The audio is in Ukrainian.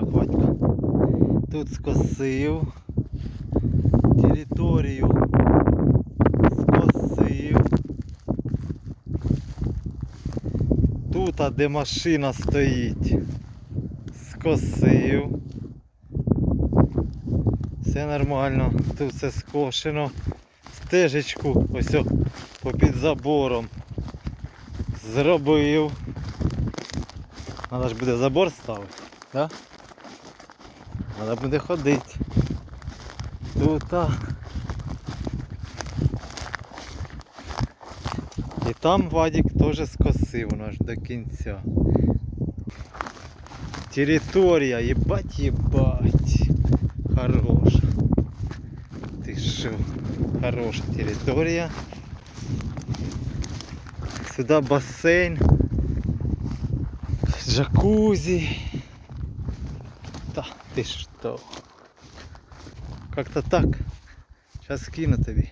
Так, Вадька. Тут скосив. Територію скосив. Тут, а де машина стоїть, скосив. Все нормально, тут все скошено. Стежечку ось о, попід забором зробив. Надо ж буде забор ставити, да? Надо буде ходити. Тут. І там Вадик теж скосив ну, аж до кінця. Територія, єбать, єбать. Хороша. Ти що? Хороша територія. Сюди басейн. Джакузи. Да, ты что? Как-то так. Сейчас скину тобі.